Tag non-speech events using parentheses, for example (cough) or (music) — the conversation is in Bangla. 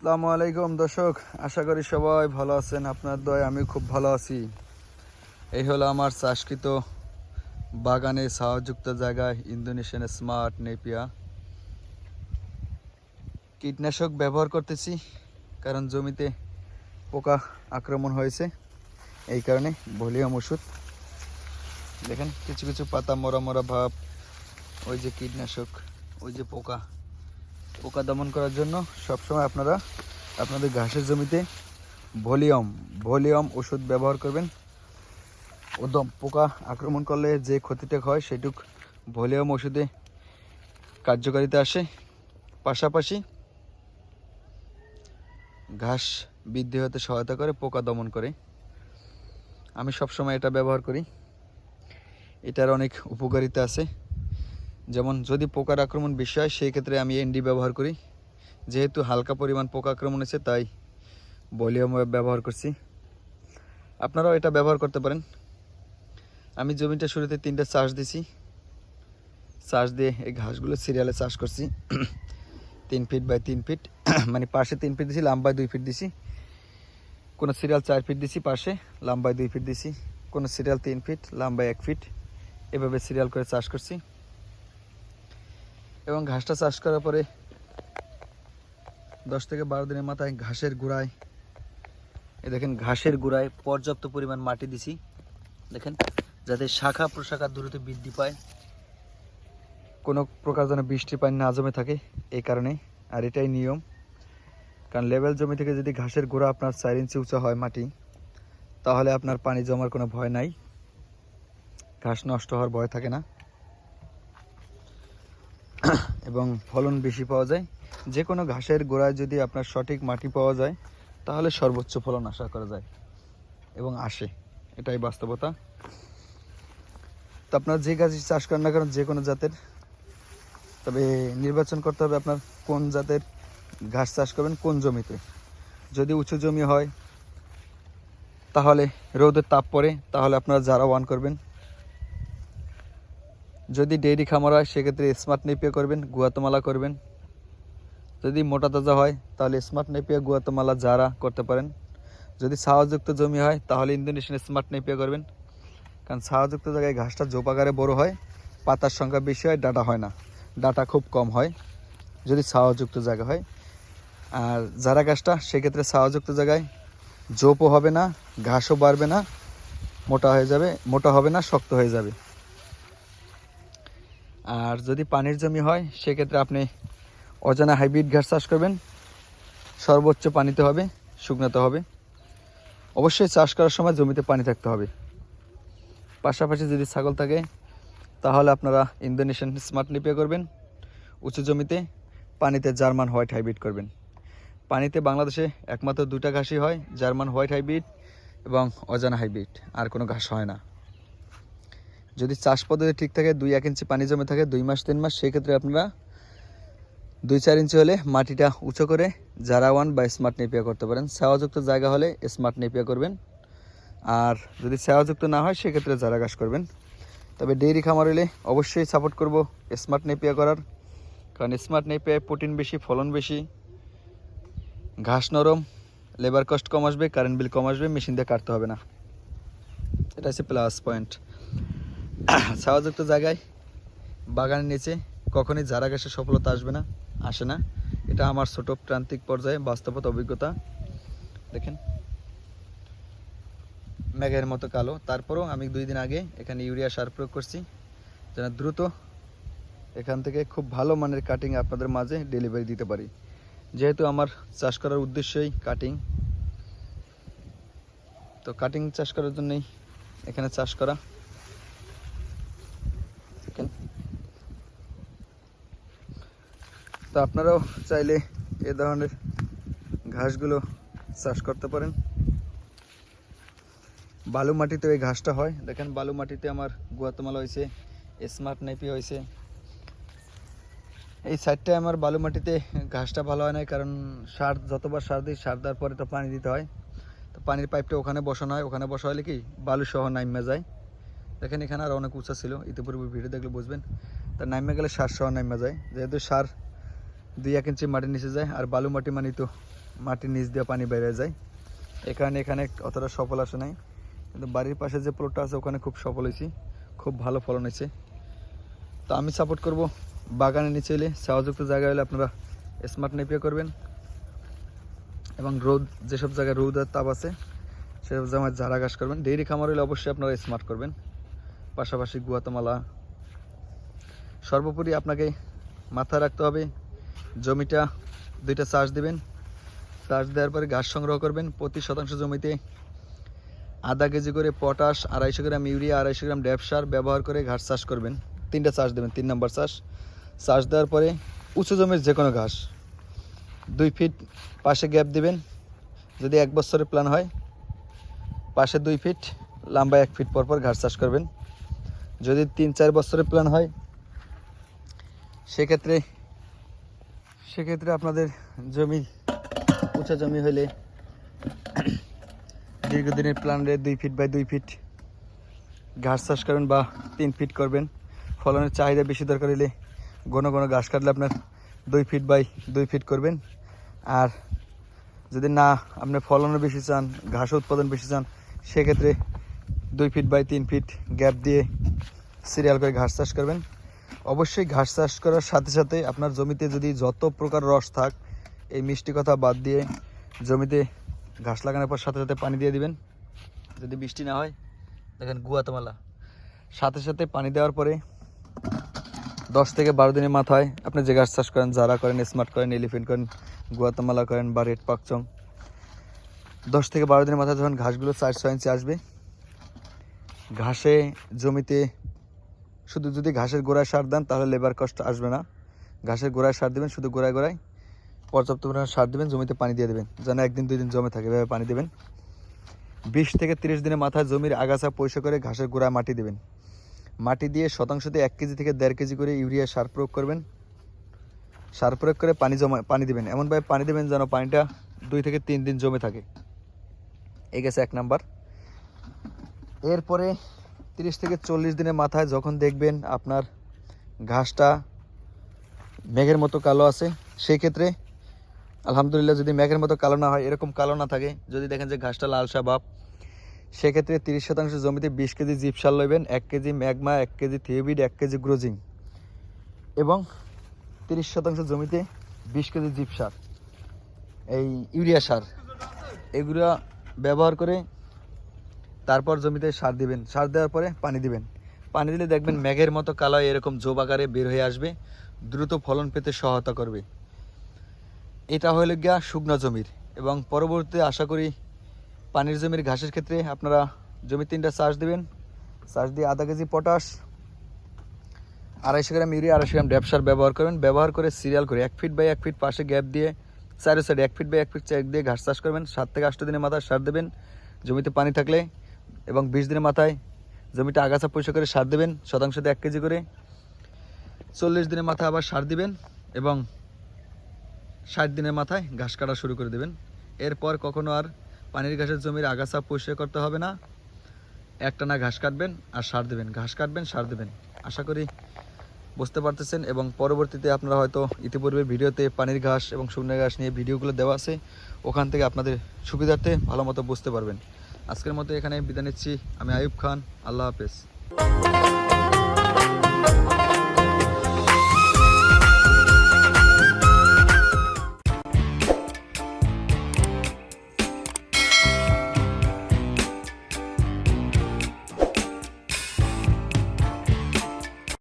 আসসালামু আলাইকুম, দর্শক। আশা করি সবাই ভালো আছেন, আপনার দয় আমি খুব ভালো আছি। এই হলো আমার চাষকৃত বাগানে সাহায্যযুক্ত জায়গায় ইন্দোনেশিয়ান স্মার্ট নেপিয়া। কীটনাশক ব্যবহার করতেছি, কারণ জমিতে পোকা আক্রমণ হয়েছে। এই কারণে ভলিউম ওষুধ। দেখেন, কিছু কিছু পাতা, মরা মরা ভাব, ওই যে কীটনাশক, ওই যে পোকা। পোকা দমন করার জন্য সবসময় আপনারা আপনাদের ঘাসের জমিতে ভলিউম ভলিউম ওষুধ ব্যবহার করবেন। ওদম পোকা আক্রমণ করলে যে ক্ষতিটা হয় সেটুক ভলিউম ওষুধে কার্যকারিতা আসে। পাশাপাশি ঘাস বৃদ্ধি হতে সহায়তা করে, পোকা দমন করে। আমি সবসময় এটা ব্যবহার করি। এটার অনেক উপকারিতা আছে। যেমন যদি পোকার আক্রমণ বেশি হয়, সেই ক্ষেত্রে আমি এনডি ব্যবহার করি। যেহেতু হালকা পরিমাণ পোকা আক্রমণ আছে তাই ভলিউম ব্যবহার করছি। আপনারাও এটা ব্যবহার করতে পারেন। আমি জমিটা শুরুতে তিনটা চাষ দিছি। চাষ দিয়ে এই ঘাসগুলো সিরিয়ালে চাষ করছি। (clears throat) তিন ফিট বাই তিন ফিট। (clears throat) মানে পাশে তিন ফিট দিছি, লাম্বায় দুই ফিট দিছি। কোনো সিরিয়াল চার ফিট দিছি পাশে, লাম্বায় দুই ফিট দিছি। কোনো সিরিয়াল তিন ফিট, লাম্বায় এক ফিট। এভাবে সিরিয়াল করে চাষ করছি। এবং ঘাসটা চাষ করার পরে দশ থেকে বারো দিনের মাথায় ঘাসের গোড়ায় এ দেখেন ঘাসের গোড়ায় পর্যাপ্ত পরিমাণ মাটি দিছি। দেখেন, যাতে শাখা প্রশাখা দ্রুত বৃদ্ধি পায়। কোনো প্রকার যেন বৃষ্টি পানি না জমে থাকে এই কারণে, আর এটাই নিয়ম। কারণ লেভেল জমি থেকে যদি ঘাসের গোড়া আপনার চার ইঞ্চি উঁচা হয় মাটি, তাহলে আপনার পানি জমার কোনো ভয় নাই। ঘাস নষ্ট হওয়ার ভয় থাকে না। এবং ফলন বেশি পাওয়া যায়। যে কোনো ঘাসের গোড়ায় যদি আপনার সঠিক মাটি পাওয়া যায়, তাহলে সর্বোচ্চ ফলন আশা করা যায় এবং আসে। এটাই বাস্তবতা। তো আপনার যে গাছ চাষ করেন না কারণ যে কোনো জাতের। তবে নির্বাচন করতে হবে আপনার কোন জাতের ঘাস চাষ করবেন, কোন জমিতে। যদি উঁচু জমি হয়, তাহলে রোদের তাপ পড়ে, তাহলে আপনারা যারা ওয়ান করবেন। যদি ডেইরি খামার হয়, সেক্ষেত্রে স্মার্ট নেপিয়া করবেন, গুয়াতমালা করবেন। যদি মোটা তাজা হয়, তাহলে স্মার্ট নেপিয়া গুয়াতমালা যারা করতে পারেন। যদি ছাওয়াযুক্ত জমি হয়, তাহলে ইন্দোনেশিয়ান স্মার্ট নেপিয়া করবেন। কারণ ছাওয়াযুক্ত জায়গায় ঘাসটা জোপাকারে বড় হয়, পাতার সংখ্যা বেশি হয়, ডাটা হয় না। ডাটা খুব কম হয়, যদি ছাওয়াযুক্ত জায়গা হয়। আর যারা গাছটা সেক্ষেত্রে ছাওয়াযুক্ত জায়গায় জোপও হবে না, ঘাসও বাড়বে না, মোটা হয়ে যাবে, মোটা হবে না, শক্ত হয়ে যাবে। আর যদি পানির জমি হয়, সেক্ষেত্রে আপনি অজানা হাইব্রিড ঘাস চাষ করবেন। সর্বোচ্চ পানিতে হবে, শুকনাতে হবে। অবশ্যই চাষ করার সময় জমিতে পানি থাকতে হবে। পাশাপাশি যদি ছাগল থাকে, তাহলে আপনারা ইন্দোনেশিয়ান স্মার্ট নিপিয়া করবেন। উঁচু জমিতে পানিতে জার্মান হোয়াইট হাইব্রিড করবেন। পানিতে বাংলাদেশে একমাত্র দুটা ঘাসই হয়, জার্মান হোয়াইট হাইব্রিড এবং অজানা হাইব্রিড। আর কোনো ঘাস হয় না। যদি চাষ পদ্ধতি ঠিক থাকে, দুই এক ইঞ্চি পানি জমে থাকে, দুই মাস, তিন মাস, সেক্ষেত্রে আপনারা দুই চার ইঞ্চি হলে মাটিটা উঁচু করে জারা ওয়ান বা স্মার্ট নেপিয়া করতে পারেন। সেওয়াযুক্ত জায়গা হলে স্মার্ট নেপিয়া করবেন। আর যদি সেওয়াযুক্ত না হয়, সেক্ষেত্রে জারা গাছ করবেন। তবে ডেইরি খামার হলে অবশ্যই সাপোর্ট করব স্মার্ট নেপিয়া করার। কারণ স্মার্ট নেপিয়ায় প্রোটিন বেশি, ফলন বেশি, ঘাস নরম লেবার কস্ট কম আসবে কারেন্ট বিল কম আসবে মেশিন দিয়ে কাটতে হবে না। এটা হচ্ছে প্লাস পয়েন্ট (coughs) ছাওয়াযুক্ত জায়গায়, বাগানের নিচে কখনই জারা গাছের সফলতা আসবে না, আসে না। এটা আমার ছোট প্রান্তিক পর্যায়ে বাস্তবত অভিজ্ঞতা। দেখেন। মেঘের মতো কালো। তারপরেও আমি দুই দিন আগে এখানে ইউরিয়া সার প্রয়োগ করছি। যেন দ্রুত এখান থেকে খুব ভালো মানের কাটিং আপনাদের মাঝে ডেলিভারি দিতে পারি। যেহেতু আমার চাষ করার উদ্দেশ্যই কাটিং তো কাটিং চাষ করার জন্যই এখানে চাষ করা। তো আপনারাও চাইলে এ ধরনের ঘাসগুলো চাষ করতে পারেন। বালু মাটিতে এই ঘাসটা হয়। দেখেন, বালু মাটিতে আমার গুয়াতমালা হয়েছে, স্মার্ট নেপি হয়েছে। এই সাইডটায় আমার বালু মাটিতে ঘাসটা ভালো হয় না কারণ সার, যতবার সার দিই, সার দেওয়ার পরে তো পানি দিতে হয়। তো পানির পাইপটা ওখানে বসানো হয়। ওখানে বসা হলে কি, বালু সহ নাইমে যায়। দেখেন, এখানে আর অনেক উঁচা ছিল। ইতিপূর্বে ভিডিও দেখলে বুঝবেন। তা নাইমে গেলে সার সহ নাইমে যায়। যেহেতু সার দুই এক ইঞ্চি মাটির নিচে যায় আর বালু মাটি মানে তো মাটির নিচ দিয়ে পানি বেড়ে যায়। এখানে এখানে অতটা সফল আসে নাই। কিন্তু বাড়ির পাশে যে প্লটটা আছে, ওখানে খুব সফল হয়েছি। খুব ভালো ফলন হয়েছে। তো আমি সাপোর্ট করব বাগানে নিচে এলে ছাওয়াযুক্ত জায়গা হলে আপনারা স্মার্ট নেপিয়া করবেন। এবং রোদ, যেসব জায়গায় রোদ আর তাপ আছে, সেসব জায়গায় ঝাড়া ঘাস করবেন। ডেইরি খামার হলে অবশ্যই আপনারা স্মার্ট করবেন। পাশাপাশি গুয়াতামালা। সর্বোপরি আপনাকে মাথায় রাখতে হবে জমিটা দুইটা চাষ দিবেন। চাষ দেওয়ার পরে ঘাস সংগ্রহ করবেন। প্রতি শতাংশ জমিতে আধা কেজি করে পটাশ, আড়াইশো গ্রাম ইউরিয়া, আড়াইশো গ্রাম ড্যাপ সার ব্যবহার করে ঘাস চাষ করবেন। তিনটা চাষ দেবেন, তিন নম্বর চাষ। চাষ দেওয়ার পরে উঁচু জমির যে কোনো ঘাস দুই ফিট পাশে গ্যাপ দিবেন। যদি এক বছরের প্ল্যান হয়, পাশে দুই ফিট, লম্বা এক ফিট পর পর ঘাস চাষ করবেন। যদি তিন চার বছরের প্ল্যান হয়, সেক্ষেত্রে সেক্ষেত্রে আপনাদের জমি, উঁচা জমি হলে দীর্ঘদিনের প্ল্যানে দুই ফিট বাই দুই ফিট ঘাস চাষ করবেন বা তিন ফিট করবেন। ফলনের চাহিদা বেশি দরকার হলে ঘন ঘন ঘাস কাটলে আপনার দুই ফিট বাই দুই ফিট করবেন। আর যদি না আপনি ফলনও বেশি চান ঘাস উৎপাদন বেশি চান, সেক্ষেত্রে দুই ফিট বাই তিন ফিট গ্যাপ দিয়ে সিরিয়াল করে ঘাস চাষ করবেন। অবশ্যই ঘাস চাষ করার সাথে সাথে আপনার জমিতে যদি যত প্রকার রস থাক, এই মিষ্টি কথা বাদ দিয়ে জমিতে ঘাস লাগানোর পর সাথে সাথে পানি দিয়ে দিবেন। যদি বৃষ্টি না হয়, দেখেন গুয়াতমালা। সাথে সাথে পানি দেওয়ার পরে দশ থেকে বারো দিনের মাথায় আপনি যে ঘাস চাষ করেন যারা করেন, স্মার্ট করেন, এলিফেন্ট করেন, গুয়াতামালা করেন বা রেড পাকচং দশ থেকে বারো দিনের মাথায় যখন ঘাসগুলো চার ছয় ইঞ্চি আসবে, ঘাসে জমিতে শুধু যদি ঘাসের গোড়ায় সার দেন, তাহলে লেবার কষ্ট আসবে না। ঘাসের গোড়ায় সার দেবেন, শুধু গোড়ায় গোড়ায় পর্যাপ্ত পরিমাণে সার দেবেন, জমিতে পানি দিয়ে দেবেন, যেন একদিন, দুই দিন জমে থাকে, এভাবে পানি দেবেন। বিশ থেকে তিরিশ দিনের মাথায় জমির আগাছা পরিষ্কার করে ঘাসের গোড়ায় মাটি দেবেন। মাটি দিয়ে শতাংশতে এক কেজি থেকে দেড় কেজি করে ইউরিয়া সার প্রয়োগ করবেন। সার প্রয়োগ করে পানি জমা, পানি দিবেন। এমনভাবে পানি দেবেন যেন পানিটা দুই থেকে তিন দিন জমে থাকে। এই গেছে এক নাম্বার। এরপরে তিরিশ থেকে চল্লিশ দিনের মাথায় যখন দেখবেন আপনার ঘাসটা মেঘের মতো কালো আছে সেই ক্ষেত্রে আলহামদুলিল্লাহ যদি মেঘের মতো কালো না হয়, এরকম কালো না থাকে, যদি দেখেন যে ঘাসটা লালসা ভাব সেক্ষেত্রে তিরিশ শতাংশ জমিতে বিশ কেজি জিপসার লইবেন, এক কেজি ম্যাগমা, এক কেজি থিওবিড, এক কেজি গ্রোজিং এবং তিরিশ শতাংশ জমিতে বিশ কেজি জিপসার এই ইউরিয়া সার, এগুলো ব্যবহার করে তারপর জমিতে সার দিবেন। সার দেওয়ার পরে পানি দিবেন। পানি দিলে দেখবেন মেঘের মতো কালো এরকম জোব আকারে বের হয়ে আসবে, দ্রুত ফলন পেতে সহায়তা করবে। এটা হলো গিয়া শুকনো জমির। এবং পরবর্তীতে আশা করি পানির জমির ঘাসের ক্ষেত্রে আপনারা জমি তিনটা চাষ দিবেন। চাষ দিয়ে আধা কেজি পটাশ, আড়াইশো গ্রাম ইউরিয়া, আড়াইশো গ্রাম ড্যাপসার ব্যবহার করবেন। ব্যবহার করে সিরিয়াল করে এক ফিট বাই এক ফিট পাশে গ্যাপ দিয়ে চারি সাইডে এক ফিট বাই এক ফিট চেক দিয়ে ঘাস চাষ করবেন। সাত থেকে আট দিনের মাথায় সার দেবেন। জমিতে পানি থাকলে এবং বিশ দিনের মাথায় জমিটা আগাছা পরিষ্কার করে সার দেবেন শতাংশতে এক কেজি করে। চল্লিশ দিনের মাথায় আবার সার দিবেন এবং ষাট দিনের মাথায় ঘাস কাটা শুরু করে দেবেন। এরপর কখনো আর পানির ঘাসের জমির আগাছা পরিষ্কার করতে হবে না। একটানা ঘাস কাটবেন আর সার দেবেন, ঘাস কাটবেন, সার দেবেন। আশা করি বুঝতে পারতেছেন এবং পরবর্তীতে আপনারা হয়তো ইতিপূর্বে ভিডিওতে পানির ঘাস এবং শুকনো ঘাস নিয়ে ভিডিওগুলো দেওয়া আছে, ওখান থেকে আপনাদের সুবিধার্থে ভালো মতো বুঝতে পারবেন। আজকের মতো এখানে বিদায় নিচ্ছি। আমি আয়ুব খান আল্লাহ হাফেজ।